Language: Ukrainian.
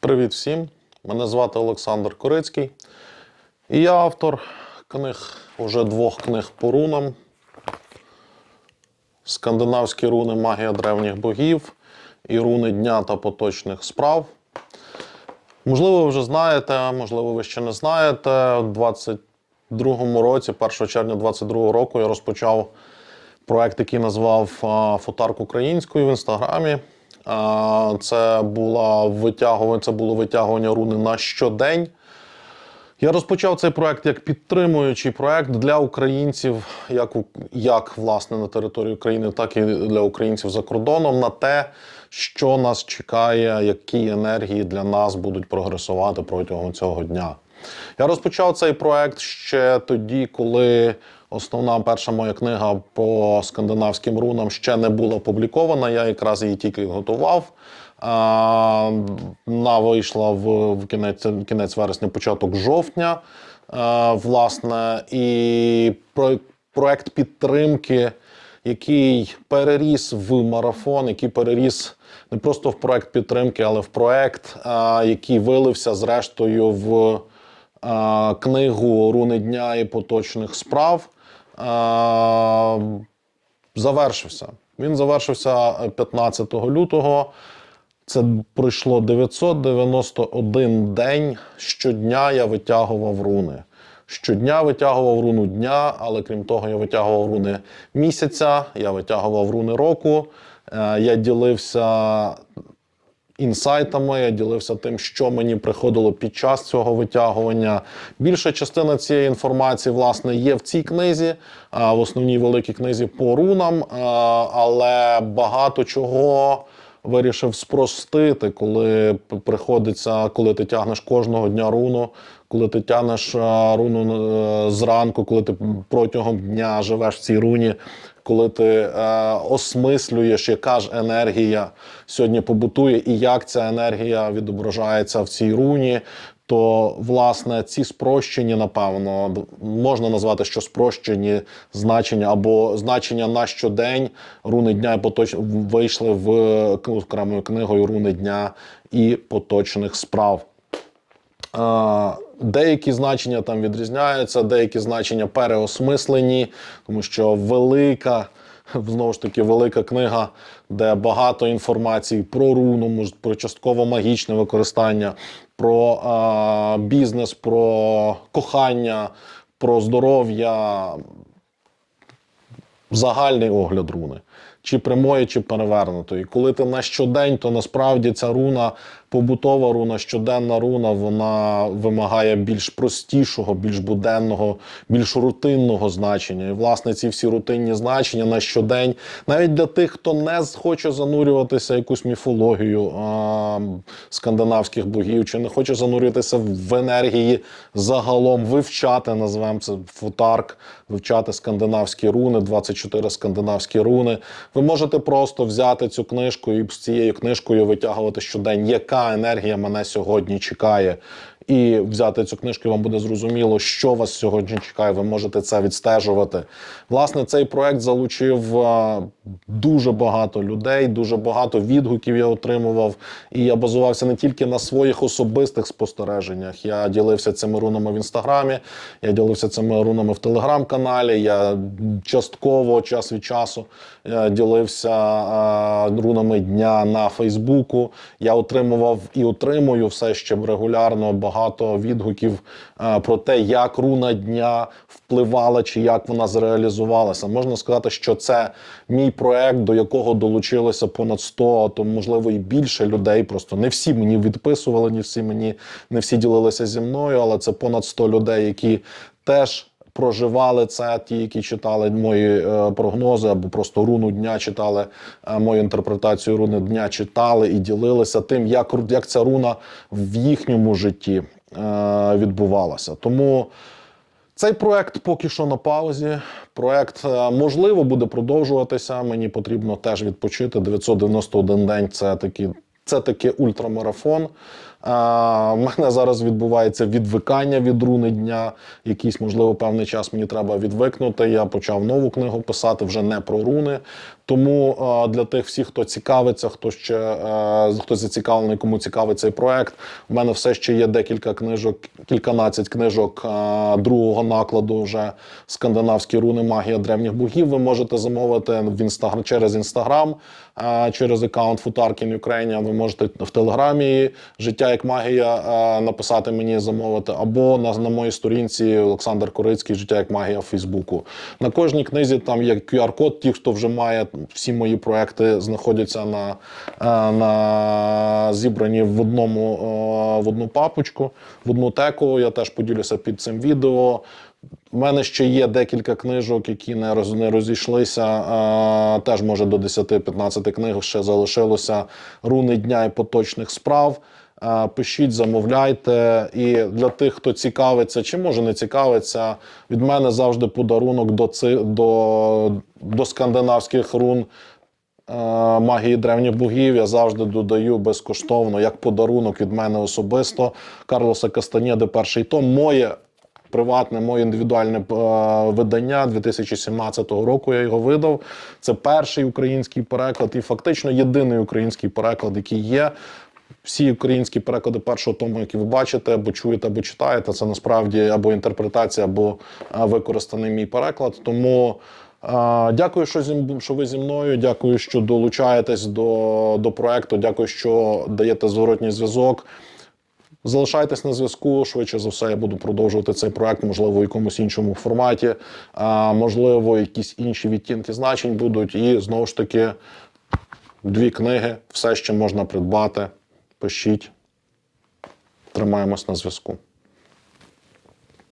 Привіт всім! Мене звати Олександр Корицький. І я автор книг, уже двох книг по рунам. Скандинавські руни Магія древніх богів і руни дня та поточних справ. Можливо, ви вже знаєте, можливо, ви ще не знаєте. У 22-му році, 1 червня 22-го року, я розпочав проект, який назвав Фотарк українською в інстаграмі. Це була витягування, це було витягування руни на щодень. Я розпочав цей проект як підтримуючий проект для українців, як, як власне на території України, так і для українців за кордоном, на те, що нас чекає, які енергії для нас будуть прогресувати протягом цього дня. Я розпочав цей проект ще тоді, коли основна перша моя книга по скандинавським рунам ще не була опублікована. Я якраз її тільки готував. Вона вийшла в, кінець, кінець вересня, початок жовтня. Власне, і про, проект підтримки, який переріс в марафон, який переріс не просто в проект підтримки, але в проект, який вилився зрештою в книгу Руни дня і поточних справ. Завершився. Він завершився 15 лютого. Це пройшло 991 день. Щодня я витягував руни. Щодня витягував руну дня, але крім того, я витягував руни місяця, я витягував руни року. Е, Я ділився інсайтами, я ділився тим, що мені приходило під час цього витягування. Більша частина цієї інформації, власне, є в цій книзі, а, в основній великій книзі по рунам, але багато чого. Вирішив спростити, коли приходиться, коли ти тягнеш кожного дня руну, коли ти тягнеш руну е, зранку, коли ти протягом дня живеш в цій руні, коли ти е, осмислюєш, яка ж енергія сьогодні побутує і як ця енергія відображається в цій руні. То власне ці спрощені, напевно, можна назвати, що спрощені значення або значення на щодень руни дня і поточ... вийшли в окремою книгою руни дня і поточних справ. Деякі значення там відрізняються, деякі значення переосмислені, тому що велика, знову ж таки, велика книга, де багато інформації про руну, про частково магічне використання, про е, бізнес, про кохання, про здоров'я, загальний огляд руни. Чи прямої, чи перевернутої. Коли ти на щодень, то насправді ця руна, побутова руна, щоденна руна, вона вимагає більш простішого, більш буденного, більш рутинного значення. І, власне, ці всі рутинні значення на щодень, навіть для тих, хто не хоче занурюватися якусь міфологію а, скандинавських богів, чи не хоче занурюватися в енергії загалом, вивчати, назвемо це футарк, вивчати скандинавські руни, 24 скандинавські руни. Ви можете просто взяти цю книжку і з цією книжкою витягувати щодень, яка енергія мене сьогодні чекає. І взяти цю книжку, вам буде зрозуміло, що вас сьогодні чекає. Ви можете це відстежувати. Власне, цей проект залучив е, дуже багато людей, дуже багато відгуків я отримував. І я базувався не тільки на своїх особистих спостереженнях. Я ділився цими рунами в інстаграмі, я ділився цими рунами в телеграм-каналі. Я частково час від часу е, ділився е, рунами дня на Фейсбуку. Я отримував і отримую все ще регулярно багато відгуків е, про те, як руна дня впливала чи як вона зреалізувалася. Можна сказати, що це мій проект, до якого долучилося понад 100, а то можливо і більше людей. Просто не всі мені відписували, не всі мені не всі ділилися зі мною, але це понад 100 людей, які теж. Проживали це, ті, які читали мої е, прогнози, або просто руну дня читали е, мою інтерпретацію руни дня, читали і ділилися тим, як, як ця руна в їхньому житті е, відбувалася. Тому цей проект поки що на паузі. Проект е, можливо буде продовжуватися. Мені потрібно теж відпочити. 991 день це такі. Це таки ультрамарафон. У мене зараз відбувається відвикання від руни дня. Якийсь, можливо, певний час мені треба відвикнути. Я почав нову книгу писати вже не про руни. Тому для тих всіх, хто цікавиться, хто ще хто зацікавлений, кому цікавий цей проект, в мене все ще є декілька книжок, кільканадцять книжок другого накладу. Вже скандинавські руни, магія древніх богів. Ви можете замовити в інстаграм через інстаграм, через аккаунт Futarkin Ukraine. Ви можете в телеграмі життя як магія е, написати мені замовити, або на, на моїй сторінці Олександр Корицький, життя як магія в Фейсбуку. На кожній книзі там є QR-код. Ті, хто вже має всі мої проекти, знаходяться на, е, на зібрані в одному е, в одну папочку, в одну теку. Я теж поділюся під цим відео. У мене ще є декілька книжок, які не роз не розійшлися. Е, теж може до 10-15 книг ще залишилося руни дня і поточних справ. Е, Пишіть, замовляйте. І для тих, хто цікавиться, чи може не цікавиться, від мене завжди подарунок до ци, до, до скандинавських рун. е, Магії древніх богів я завжди додаю безкоштовно як подарунок від мене особисто. Карлоса Кастанєди, перший том. Моє приватне, моє індивідуальне е, видання 2017 року. Я його видав. Це перший український переклад, і фактично єдиний український переклад, який є. Всі українські переклади першого тому, які ви бачите, або чуєте, або читаєте, це насправді або інтерпретація, або використаний мій переклад. Тому е, дякую, що зі що ви зі мною. Дякую, що долучаєтесь до, до проекту. Дякую, що даєте зворотній зв'язок. Залишайтесь на зв'язку. Швидше за все, я буду продовжувати цей проект, можливо, в якомусь іншому форматі, а, можливо, якісь інші відтінки значень будуть. І знову ж таки, дві книги, все ще можна придбати. Пишіть. Тримаємось на зв'язку.